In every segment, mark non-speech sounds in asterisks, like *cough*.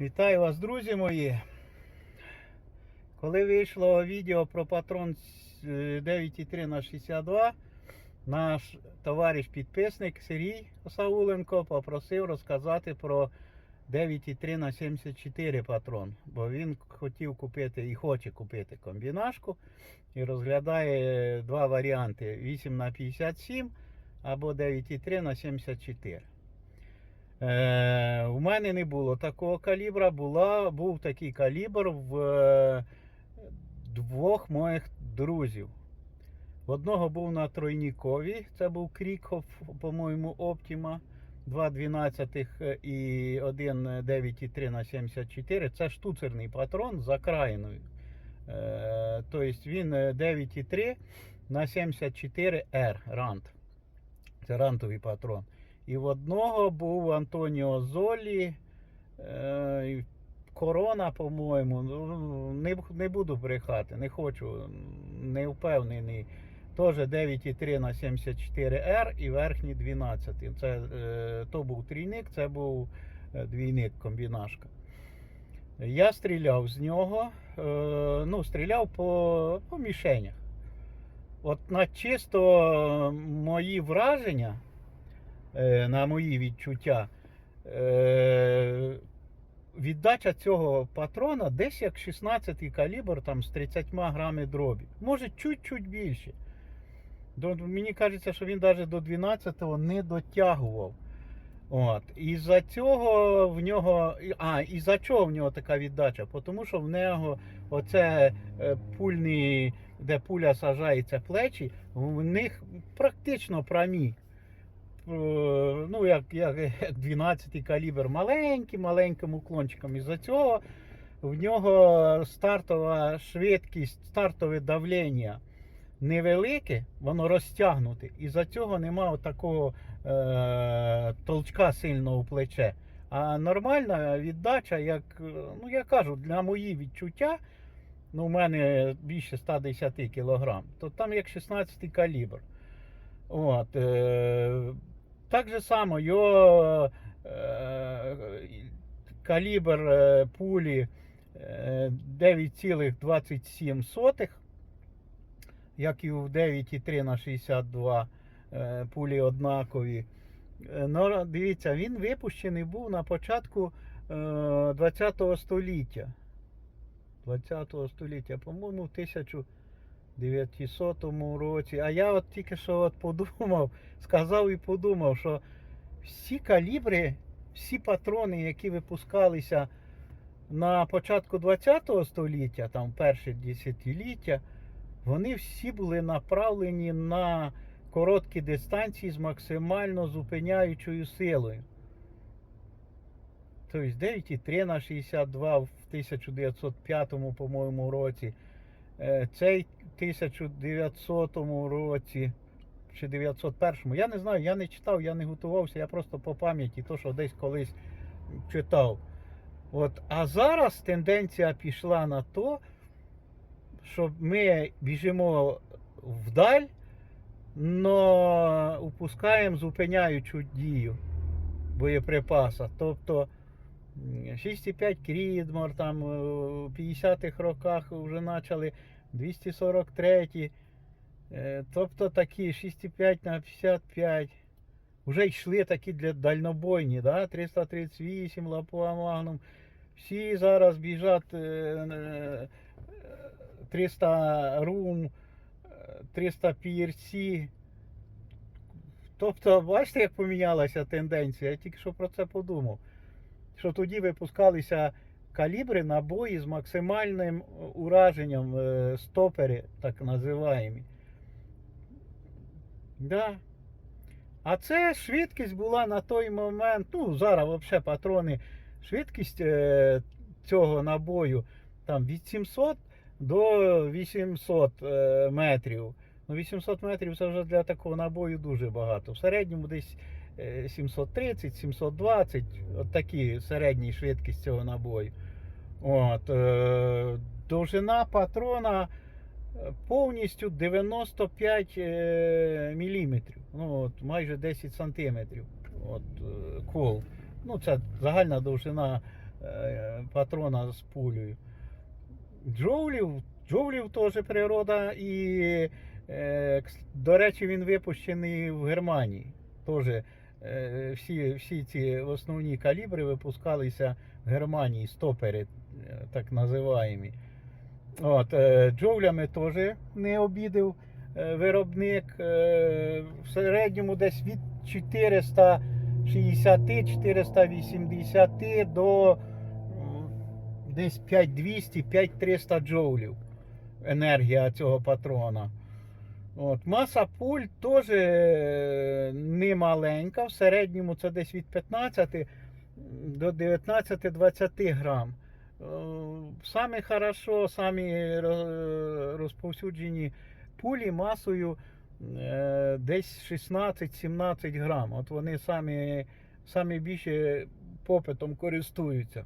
Вітаю вас, друзі мої. Коли вийшло відео про патрон з, е, 9,3 на 62, наш товариш підписник Сергій Сауленко попросив розказати про 9,3 на 74 патрон. Бо він хотів купити і хоче купити комбінашку і розглядає два варіанти: 8 на 57 або 9,3 на 74. Е, у мене не було такого калібра, була, був такий калібр в е, двох моїх друзів. В одного був на тройнікові, це був Крікхоф, по-моєму, Optima 2,12 і 1,9,3 на 74. Це штуцерний патрон з окраїною. Е, тобто він е, 9,3 на 74 R рант. Це рантовий патрон. І в одного був Антоніо Золі, е, Корона, по-моєму. Ну, Не, не буду брехати, не хочу, не впевнений. Теж 9,3 на 74R і верхній 12. Це, е, то був трійник, це був е, двійник, комбінашка. Я стріляв з нього, е, ну, стріляв по, по мішенях. От на чисто мої враження, е, на мої відчуття, е, віддача цього патрона десь як 16 калібр там, з 30 грами дробі. Може чуть-чуть більше. До, мені кажеться, що він навіть до 12-го не дотягував. От. І за цього в нього. А, і за чого в нього така віддача? Тому що в нього оце е, пульний, де пуля сажається плечі, в них практично прямі. Е, Ну, як, як, як 12 калібр маленький, маленьким уклончиком. І за цього в нього стартова швидкість, стартове давлення невелике, воно розтягнуте. І за цього немає такого е, толчка сильного плече. А нормальна віддача, як, е, ну я кажу, для мої відчуття, ну, у мене більше 110 кг, то там як 16 калібр. От, е, так же само його е, калібр е, пулі е, 9,27, як і в 9,3 на 62 е, пулі однакові. Е, Но дивіться, він випущений був на початку е, 20 століття. 20 століття, по-моєму, в 1900 році. А я от тільки що от подумав, *laughs* сказав і подумав, що всі калібри, всі патрони, які випускалися на початку 20 століття, там перше десятиліття, вони всі були направлені на короткі дистанції з максимально зупиняючою силою. Тобто 9,3 на 62 в 1905, по-моєму, році. Е, Цей 1900 році чи 901. Я не знаю, я не читав, я не готувався, я просто по пам'яті, то, що десь колись читав. От, а зараз тенденція пішла на то, що ми біжимо вдаль, но упускаємо зупиняючу дію боєприпаса. Тобто 6,5 Крідмор, там е, у 50-х роках вже почали 243. е, Тобто такі 6,5 на 55. Вже йшли такі для дальнобойні, да? 338 Лапуа Магнум. Всі зараз біжать е, е, 300 Рум, е, 300 PRC. Тобто, бачите, як помінялася тенденція? Я тільки що про це подумав. Що тоді випускалися калібри набої з максимальним ураженням е, стопери, так називаємо. Да. А це швидкість була на той момент. Ну, зараз взагалі патрони. Швидкість е, цього набою там від 700 до 800 е, метрів. Ну, 800 метрів це вже для такого набою дуже багато. В середньому десь е, 730, 720, от такі середні швидкість цього набою. От, е, довжина патрона е, повністю 95 е, міліметрів. Ну, от, майже 10 сантиметрів. От, е, кол. Ну, це загальна довжина е, патрона з пулею. Джоулів, Джоулів теж природа, і, е, до речі, він випущений в Германії. Теж е, всі, всі ці основні калібри випускалися в Германії, стопери, е, так називаємо. От, е, джоулями теж не обідав е, виробник. Е, в середньому десь від 460-480 до десь 5200-5300 джоулів енергія цього патрона. От, маса пуль теж е, не маленька, в середньому це десь від 15 до 19-20 грам. Е, Саме хорошо, самі розповсюджені пулі масою е, десь 16-17 грам. От вони самі, самі більше попитом користуються.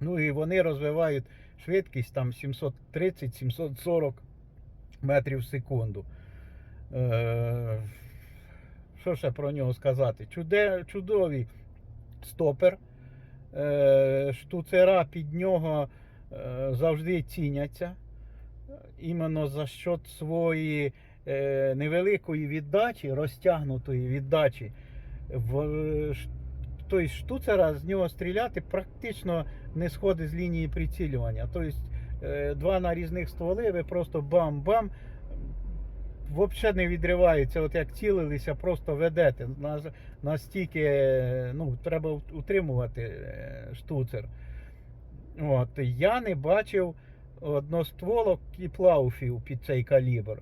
Ну і вони розвивають швидкість там 730-740 метрів в секунду. Е, Що ще про нього сказати? Чуде, чудовий стопер. Е, Штуцера під нього е, завжди ціняться. Іменно за счет своєї невеликої віддачі, розтягнутої віддачі. В, тобто штуцера з нього стріляти практично не сходить з лінії прицілювання. Тобто два нарізних стволи, ви просто бам-бам. Взагалі не відривається, от як цілилися, просто ведете. Настільки ну, треба утримувати е, штуцер. От, я не бачив одностволок і плауфів під цей калібр.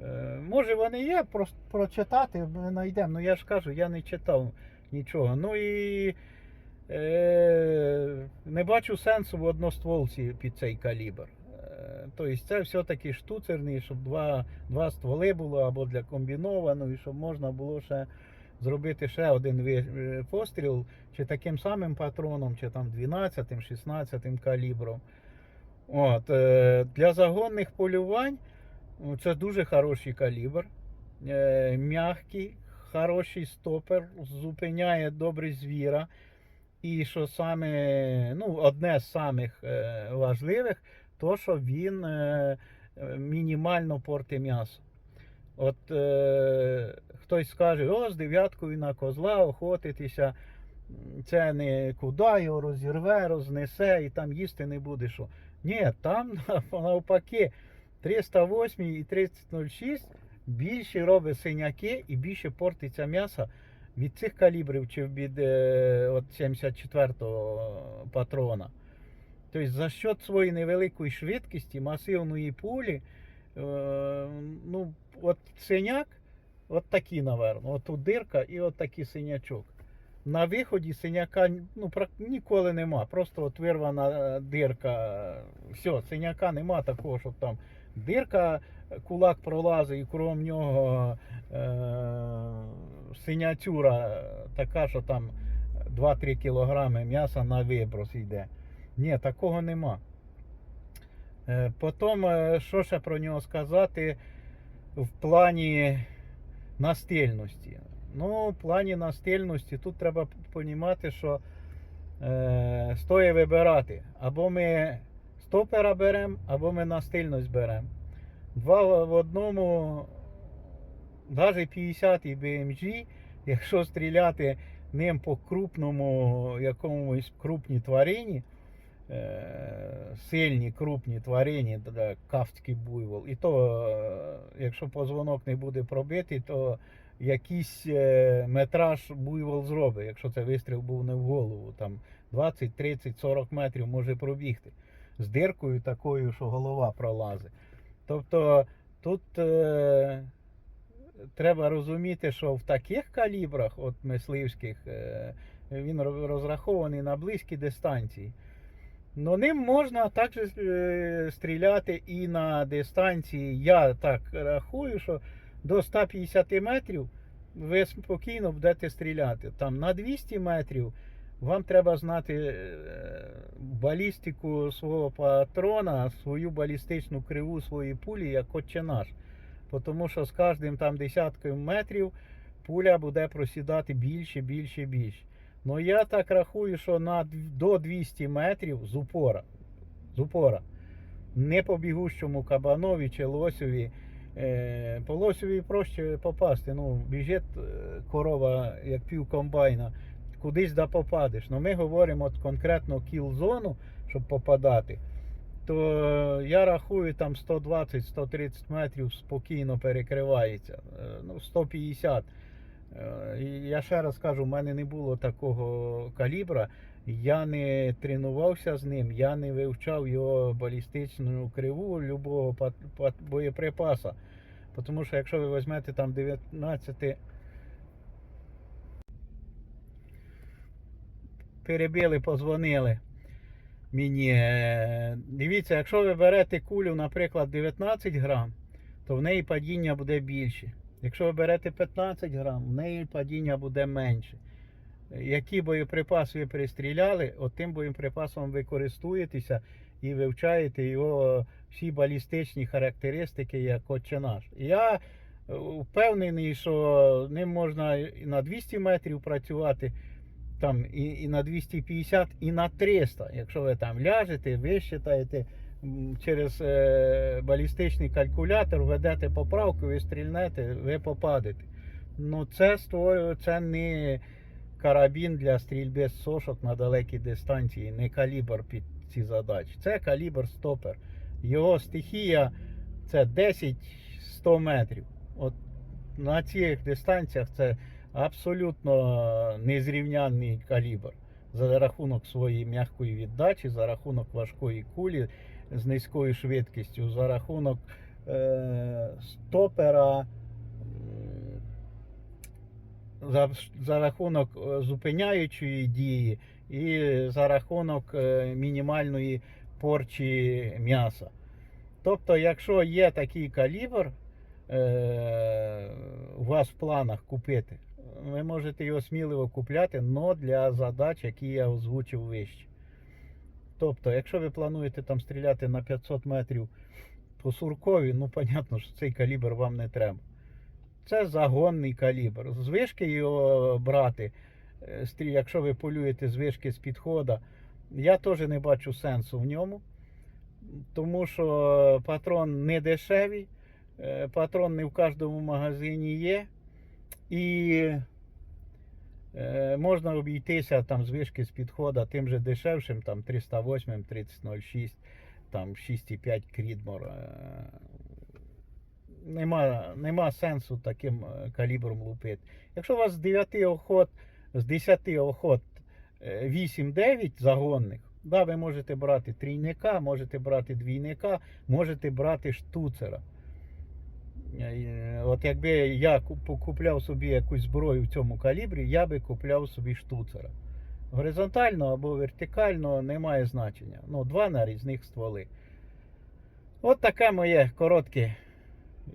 Е, може вони є, просто прочитати ми знайдемо. Ну я ж кажу, я не читав нічого. Ну і е, не бачу сенсу в одностволці під цей калібр. Тобто це все-таки штуцерний, щоб два, два стволи було або для комбінованого, і щоб можна було ще зробити ще один е, постріл, чи таким самим патроном, чи там 12, 16 калібром. От, е, для загонних полювань ну, це дуже хороший калібр. М'який, хороший стопер, зупиняє добре звіра. І що саме, ну, одне з самих важливих, то що він е, е, мінімально портить м'ясо. От е, хтось скаже, о, з дев'яткою на козла охотитися, це не куди його розірве, рознесе і там їсти не буде що. Ні, там *laughs* навпаки 308 і 3006 більше робить синяки і більше портиться м'ясо від цих калібрів чи від е, от 74-го патрона. Тобто за счет своєї невеликої швидкості, масивної пулі, е, ну, от синяк, от такі, напевно, от тут дирка і от такий синячок. На виході синяка ну, ніколи нема. Просто от вирвана е, дирка. Все, синяка нема такого, щоб там дирка, кулак пролазить, і крім нього е, синятюра така, що там 2-3 кілограми м'яса на виброс йде. Ні, такого нема. Е, Потім, е, що ще про нього сказати в плані настильності. Ну, в плані настильності тут треба розуміти, що е, стоїть вибирати. Або ми стопера беремо, або ми настильність беремо. Два в одному, навіть 50 BMG, якщо стріляти ним по крупному якомусь крупній тварині, сильні крупні тварині, да, кавський буйвол, і то, е, якщо позвонок не буде пробитий, то якийсь е, метраж буйвол зробить, якщо це вистріл був не в голову, там 20, 30, 40 метрів може пробігти з диркою такою, що голова пролазить. Тобто тут е, треба розуміти, що в таких калібрах, от мисливських, е, він розрахований на близькі дистанції. Но ним можна також е, стріляти і на дистанції. Я так рахую, що до 150 метрів ви спокійно будете стріляти. Там на 200 метрів вам треба знати е, балістику свого патрона, свою балістичну криву своєї пулі, як отче наш. Тому що з кожним там десяткою метрів пуля буде просідати більше, більше, більше. Ну я так рахую, що на до 200 метрів з упора. З упора. Не по бігущому кабанові чи лосеві. Е, по лосеві проще попасти. Ну, біжить е, корова, як пів комбайна, кудись да попадеш. Ну ми говоримо от конкретно кіл-зону, щоб попадати. То я рахую там 120-130 метрів спокійно перекривається. Е, Ну, 150. Е, Я ще раз кажу, в мене не було такого калібра. Я не тренувався з ним, я не вивчав його балістичну криву любого боєприпаса. Тому що якщо ви візьмете там 19 перебили, позвонили мені. Е, Дивіться, якщо ви берете кулю, наприклад, 19 грам, то в неї падіння буде більше. Якщо ви берете 15 грам, в неї падіння буде менше. Які боєприпаси ви перестріляли, от тим боєприпасом ви користуєтеся і вивчаєте його всі балістичні характеристики, як отче наш. Я е, впевнений, що ним можна і на 200 метрів працювати, там, і, і на 250, і на 300. Якщо ви там ляжете, ви считаєте м, через е, балістичний калькулятор, ведете поправку, ви стрільнете, ви попадете. Ну це створює, це не карабін для стрільби з сошок на далекій дистанції, не калібр під ці задачі. Це калібр стопер. Його стихія це 10-100 метрів. От на цих дистанціях це абсолютно незрівнянний калібр. За рахунок своєї м'якої віддачі, за рахунок важкої кулі з низькою швидкістю, за рахунок е, стопера. За, за рахунок е, зупиняючої дії і за рахунок е, мінімальної порчі м'яса. Тобто, якщо є такий калібр е, у вас в планах купити, ви можете його сміливо купляти, але для задач, які я озвучив вище. Тобто, якщо ви плануєте там стріляти на 500 метрів по суркові, ну, понятно, що цей калібр вам не треба. Це загонний калібр. З вишки його брати, е, якщо ви полюєте з вишки з підхода, я теж не бачу сенсу в ньому. Тому що патрон не дешевий, е, патрон не в кожному магазині є. І можна обійтися там з вишки з підхода тим же дешевшим, там 308, 3006, там 6,5 Крідмор. е, Нема, нема сенсу таким е, калібром лупити. Якщо у вас з 9 охот, з 10 охот е, 8-9 загонних, да, ви можете брати трійника, можете брати двійника, можете брати штуцера. От якби я куп- купляв собі якусь зброю в цьому калібрі, я би купляв собі штуцера. Горизонтально або вертикально немає значення. Ну, два нарізних стволи. От таке моє коротке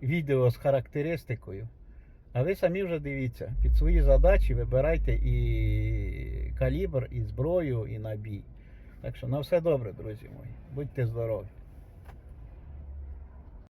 відео з характеристикою. А ви самі вже дивіться, під свої задачі вибирайте і калібр, і зброю, і набій. Так що на все добре, друзі мої. Будьте здорові.